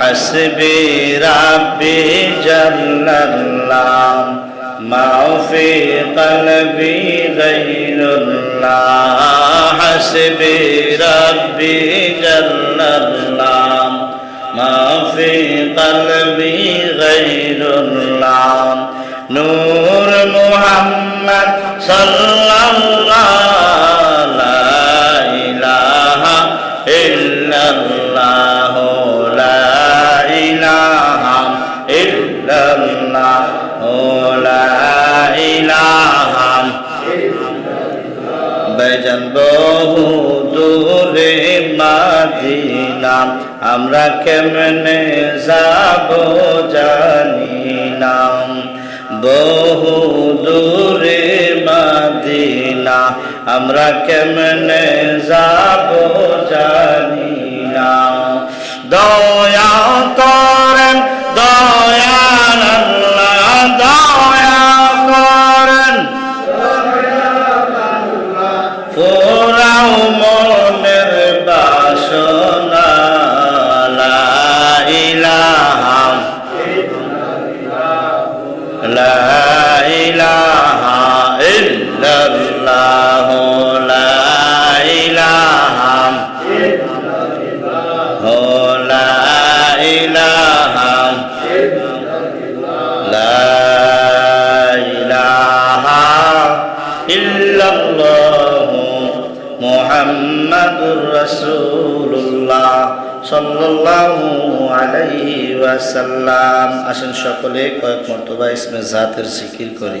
হাসবে রাব্বি জান্নাল্লাহ মাফি কলবি গাইরুল্লাহ হাসবে রাব্বি জান্নাল্লাহ মাফি কলবি গাইরুল্লাহ নূর মুহাম্মদ সাল্লাল্লাহু লা ইলাহা ইল্লাল্লাহ মাদিনা আমরা কেমনে যাব জানি না বহু দূরে মাদিনা, আমরা কেমনে যাব জানি না দয়া রাসূলুল্লাহ সাল্লাল্লাহু আলাইহি ওয়াসাল্লাম। আসেন সকলে কয়েক মর্তবা ইসমে জাতের জিকির করি।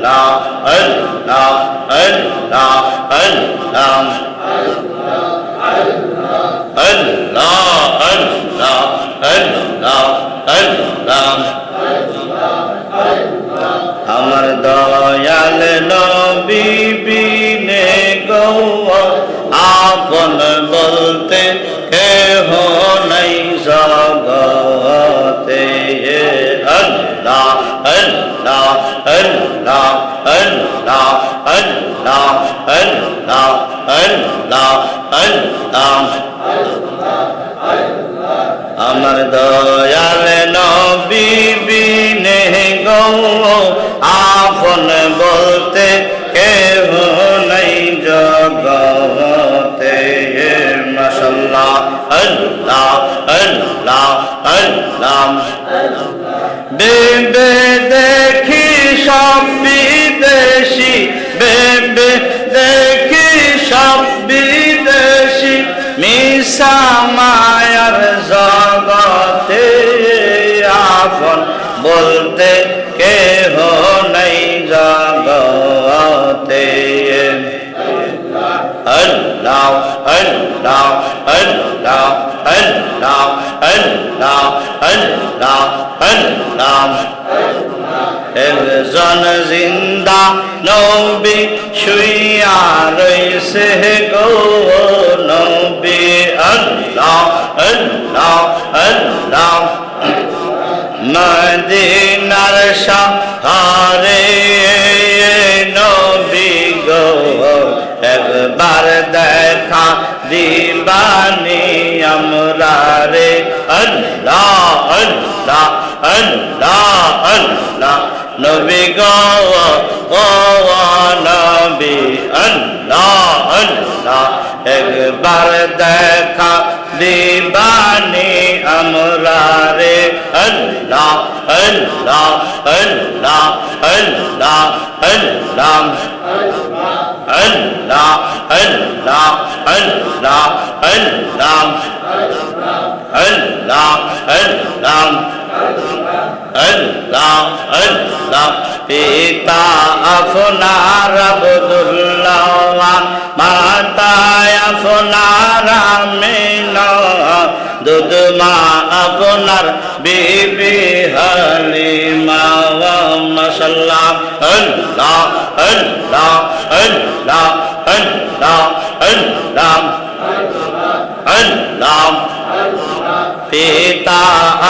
আল্লাহ আল্লাহ আল্লাহ আল্লাহ আল্লাহ আল্লাহ আল্লাহ আমার দয়াল নবী বিনে গৌ আপন বলতে কেহ নাই জগতে। আল্লাহ আল্লাহ আল্লাহ আল্লাহ আল্লাহ আল্লাহ আল্লাহ আল্লাহ আমার দয়াল নবী বিনে গৌ আপন বলতে কেহ নাই জগতে মাসাল্লাহ আল্লাহ আল্লাহ আল্লাহ বেবে দেখি মায়ার জগতে আপন বলতে কেহ নাই জগতে। আল্লাহ আল্লাহ আল্লাহ আল্লাহ আল্লাহ আল্লাহ আল্লাহ। একজন জিন্দা নবী শুইয়া রইছে গো। মদিনার শাহারে নবী গো, একবার দেখা দিবানি আমরা রে। আল্লাহ আল্লাহ আল্লাহ আল্লাহ। নবী গো, ও নবী আল্লাহ। একবার দেখা দিবানি আমরা আল্লাহ আল্লাহ আল্লাহ আল্লাহ আল্লাহ আল্লাহ আল্লাহ আল্লাহ আল্লাহ আল্লাহ আল্লাহ আল্লাহ আল্লাহ পিতা আপনার আবদুল্লাহ মাতা আপনার আমিনা দুধ মা আপনার বিবি হালিমা মাশাল্লাহ, আল্লাহ আল্লাহ আল্লাহ আল্লাহ আল্লাহ আল্লাহ। পিতা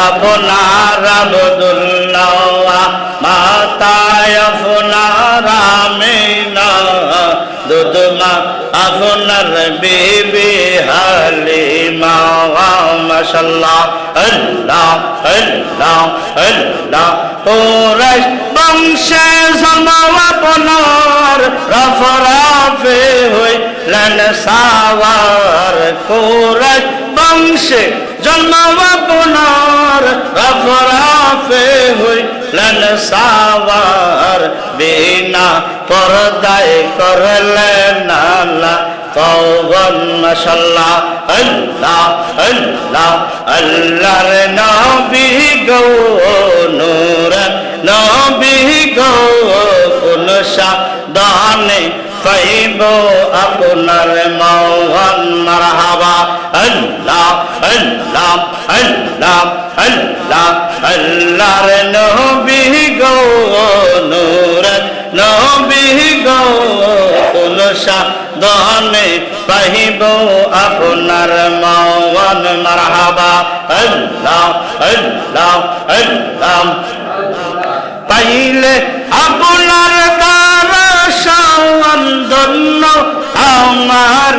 আপনার আবদুল্লাহ মাতা আপনার আমিনা। দুধমা আপনার বিবি হালিমা মাশাল্লাহ আল্লাহ আল্লাহ আল্লাহ। কুরাইশ বংশে জন্ম আপনার, রফরাফে হইলেন সাওয়ার কুরাইশ বংশে জন্ম আপনার, রফরাফে হইলেন সাওয়ার বিনা পর্দায় করলেন আল্লাহ। কৌবন মশাল্লাহ আল্লাহ আল্লাহ, আল্লাহর নবী গো, নূর নবী গো, কোন দানে পাইব আপনার মৌহন মারহাবা। আল্লাহ আল্লাহ আল্লাহ আল্লাহ, আল্লাহর নবী গো, নূর নবী গো সাধনে পাহিব আপনার মাওয়ান মারহাবা। আল্লাহ আল্লাহ আল্লাহ। পাইলে আপনার দ্বারা সাওয়ান ধন্য আমার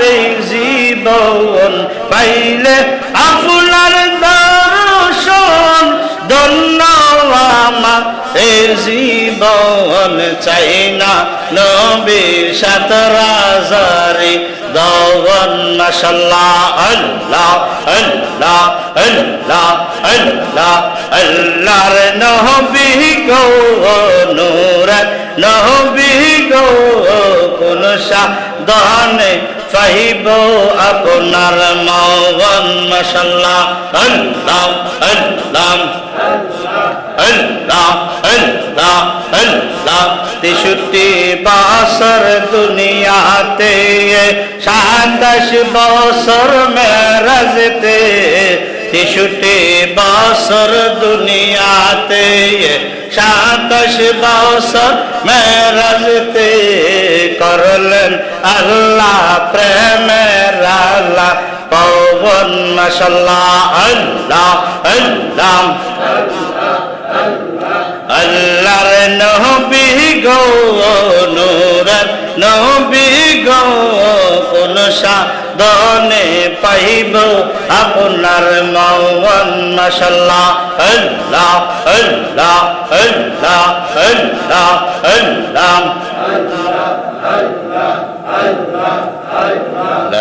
জীবন। পাইলে আপনার দ্বারা সাওয়ান আমার জীবন জীবন চাই না নবী সাত রাজারি দগন মাশাল্লাহ, আল্লাহ আল্লাহ আল্লাহ আল্লাহ, আল্লাহর নবী গো নূর নবী গো কোন সাধনে পাইব আপনার মন মাশাল্লাহ। আল্লাহ আল্লাহ আল্লাহ আল্লাহ। তেষট্টি বছর দুনিয়াতে, সাতাশ বছর মেরাজতে, তেষট্টি বছর দুনিয়াতে, সাতাশ বছর মেরাজতে করলেন আল্লাহ প্রেমের আল্লাহ পবন মশাল্লাহ, আল্লাহ আল্লাহ। আল্লাহর নবী গো নূর নবী গো কোন সাধনে পাইব আপনার মৌন মশাল্লাহ আল্লাহ আল্লাহ আল্লাহ আল্লাহ আল্লাহ। لا